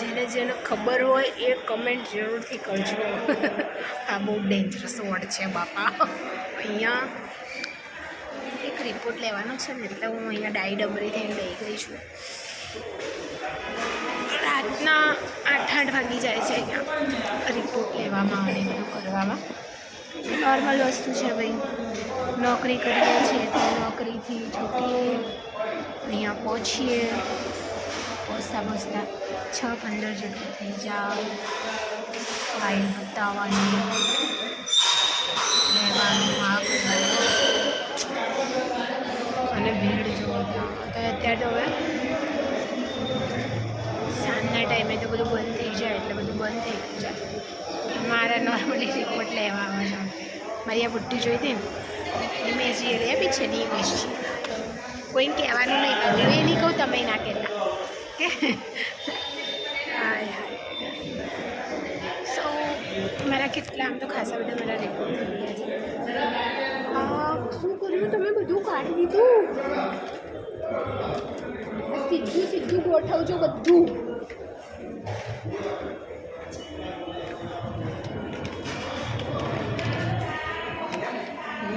જેને જેને ખબર હોય એ કમેન્ટ જરૂરથી કરજો. આ બહુ ડેન્જરસ વર્ડ છે બાપા. અહીંયા એક રિપોર્ટ લેવાનો છે ને, એટલે હું અહીંયા ડાઈ ડબરી લઈ ગઈ છું. રાતના આઠ આઠ વાગી જાય છે અહીંયા રિપોર્ટ લેવામાં અને બધું કરવામાં. નોર્મલ વસ્તુ છે ભાઈ. નોકરી કરીએ છીએ તો નોકરીથી છૂટીએ, અહીંયા પહોંચીએ. પહોંચતા પહોંચતા છ પંદર જેટલું થઈ જાવ ફાઇલ બતાવવાની રહેવાનું માગ. અને ભીડ જોવા તો અત્યારે તો હવે સાંજના ટાઈમે તો બધું બંધ થઈ જાય, એટલે બધું બંધ થઈ જાય. મારા નોર્મલી રિપોર્ટ લેવા આવે છે. મારી આ બુટ્ટી જોઈ હતી ને? મેં જે લઈ આપી છે ને એ છે. કોઈને કહેવાનું નહીં કહ્યું એ નહીં કહું, તમે ના કહેતા. કે હાય સો મારા કેટલા આમ તો ખાસા બધા મારા રેકોર્ડ થઈ ગયા છે આ શું કર્યું તમે બધું કાઢી દીધું આ સીધું સીધું ગોઠવજો બધું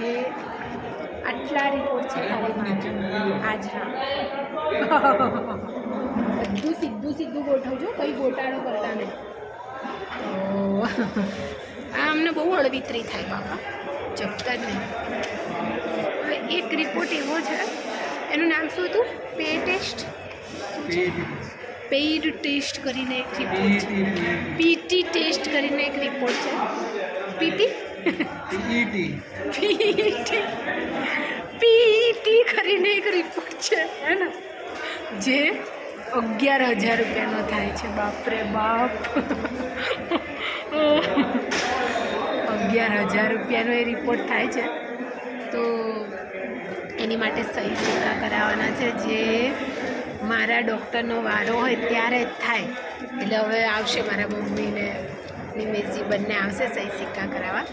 એ આટલા રિપોર્ટ છે ખાલી મારા આજના બધું સીધું સીધું ગોઠવજો કંઈ ગોટાળો કરતા નહીં. તો આ અમને બહુ અળવિતરી થાય બાપા. જપતા જ નહીં. હવે એક રિપોર્ટ એવો છે. એનું નામ શું હતું? પે ટેસ્ટ પેઇડ ટેસ્ટ કરીને એક રિપોર્ટ છે. પીટી ટેસ્ટ કરીને એક રિપોર્ટ છે. પીટી પીટી પીટી કરીને એક રિપોર્ટ છે. હે ને? જે અગિયાર હજાર રૂપિયાનો થાય છે, બાપરે બાપ. અગિયાર હજાર રૂપિયાનો એ રિપોર્ટ થાય છે. તો એની માટે સહી સિક્કા કરાવવાના છે, જે મારા ડૉક્ટરનો વારો હોય ત્યારે જ થાય. એટલે હવે આવશે મારા મમ્મીને, નિમેશજી બંને આવશે સહી સિક્કા કરાવવા.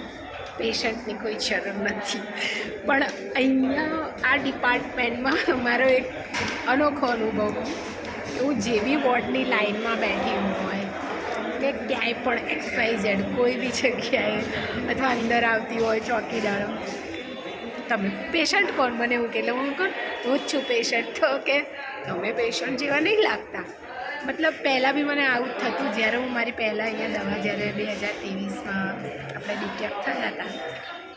પેશન્ટની કોઈ શરમ નથી. પણ અહીંયા આ ડિપાર્ટમેન્ટમાં મારો એક અનોખો અનુભવ. હું જેવી વોર્ડની લાઇનમાં બેઠી હોય કે ક્યાંય પણ એક્સવાઇઝેડ કોઈ બી જગ્યાએ અથવા અંદર આવતી હોય ચોકીદારો. તમે પેશન્ટ કોણ મને એવું કે હું કોણ હું જ છું પેશન્ટ તો કે તમે પેશન્ટ જેવા નહીં લાગતા. મતલબ પહેલાં બી મને આવું જ થતું જ્યારે હું મારી પહેલાં અહીંયા દવા જ્યારે બે હજાર ત્રેવીસમાં આપણે ડિટેક્ટ થયા હતા,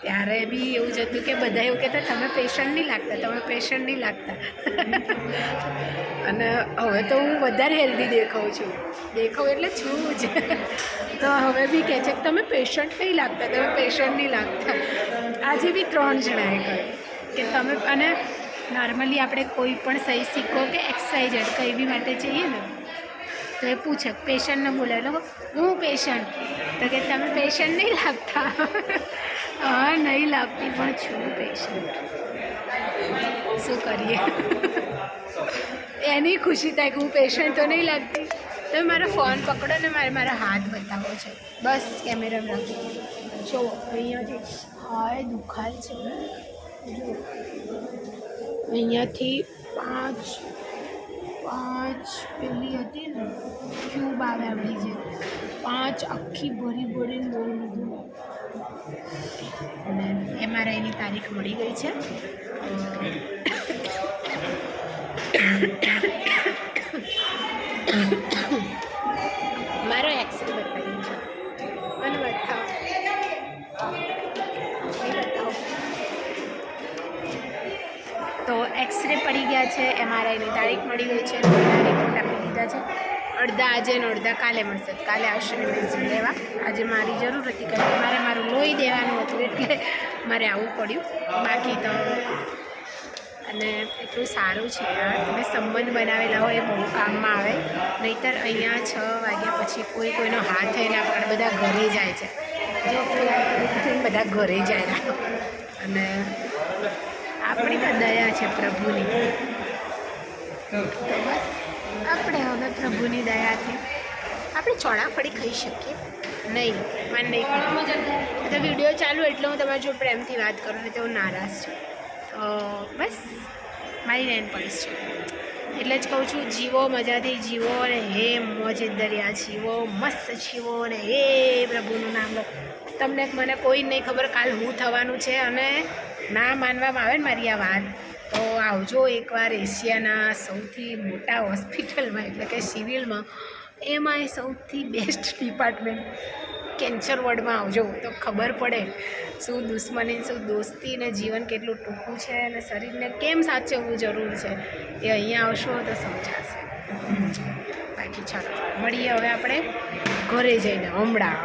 ત્યારે બી એવું જ હતું કે બધા એવું કહેતા, તમે પેશન્ટ નહીં લાગતા, તમે પેશન્ટ નહીં લાગતા. અને હવે તો હું વધારે હેલ્ધી દેખાઉં છું. દેખાઉં એટલે છું જ. તો હવે બી કહે છે કે તમે પેશન્ટ નહીં લાગતા, તમે પેશન્ટ નહીં લાગતા. આજે બી ત્રણ જણાએ કહ્યું કે તમે, અને નોર્મલી આપણે કોઈ પણ સહી સિક્કો કે એક્સરસાઇઝ કંઈ બી માટે જઈએ ને, તો એ પૂછે પેશન્ટને બોલે હું પેશન્ટ તો કે તમે પેશન્ટ નહીં લાગતા. હા, નહીં લાગતી, પણ છું પેશન્ટ શું કરીએ? એની ખુશી થાય કે હું પેશન્ટ તો નહીં લાગતી. તમે મારો ફોન પકડો ને મારે મારા હાથ બતાવો છે. બસ કેમેરામાં રાખો. જો અહીંયાથી હા દુખાય છે. અહીંયાથી પાંચ પાંચ પેલી હતી ને ક્યુબ આવે આપણી જે. પાંચ આખી ભરી ભરીને બહુ લીધું અને એમઆરઆઈની તારીખ મળી ગઈ છે. મારો એક્સરે બતાવી છે. મને બતાવો. તો એક્સરે પડી ગયા છે એમઆરઆઈની તારીખ મળી ગઈ છે રિપોર્ટ આપી દીધા છે. અડધા આજે ને અડધા કાલે મળશે. કાલે આવશે મેડિસિન લેવા. આજે મારી જરૂર હતી, કારણ કે મારે મારું લોહી દેવાનું હતું, એટલે મારે આવવું પડ્યું. બાકી તો અને એટલું સારું છે તમે સંબંધ બનાવેલા હોય એ બહુ કામમાં આવે. નહીંતર અહીંયા છ વાગ્યા પછી કોઈ કોઈનો હાથ થઈને આપણે બધા ઘરે જાય છે. બધા ઘરે જાય અને આપણી તો દયા છે પ્રભુની. આપણે હવે પ્રભુની દયાથી આપણે ચોળાફળી ખાઈ શકીએ. નહીં, મને નહીં. તો વીડિયો ચાલુ એટલે હું તમારા જો પ્રેમથી વાત કરું ને તો હું નારાજ છું. બસ, મારી નેન પડીશ છે. એટલે જ કહું છું, જીવો મજાથી જીવો અને હે મોજ દરિયા જીવો, મસ્ત જીવો અને હે પ્રભુનું નામ લો. તમને મને કોઈ નહીં ખબર, કાલ હું થવાનું છે અને ના માનવામાં આવે ને મારી આ વાત. તો આવજો એકવાર એશિયાના સૌથી મોટા હોસ્પિટલમાં, એટલે કે સિવિલમાં. એમાંય સૌથી બેસ્ટ ડિપાર્ટમેન્ટ કેન્સર વર્ડમાં આવજો, તો ખબર પડે શું દુશ્મની, શું દોસ્તી ને જીવન કેટલું ટૂંકું છે અને શરીરને કેમ સાચવવું જરૂર છે, એ અહીંયા આવશો તો સમજાશે. બાકી ચાલો, મળીએ હવે આપણે ઘરે જઈને, હમણાં.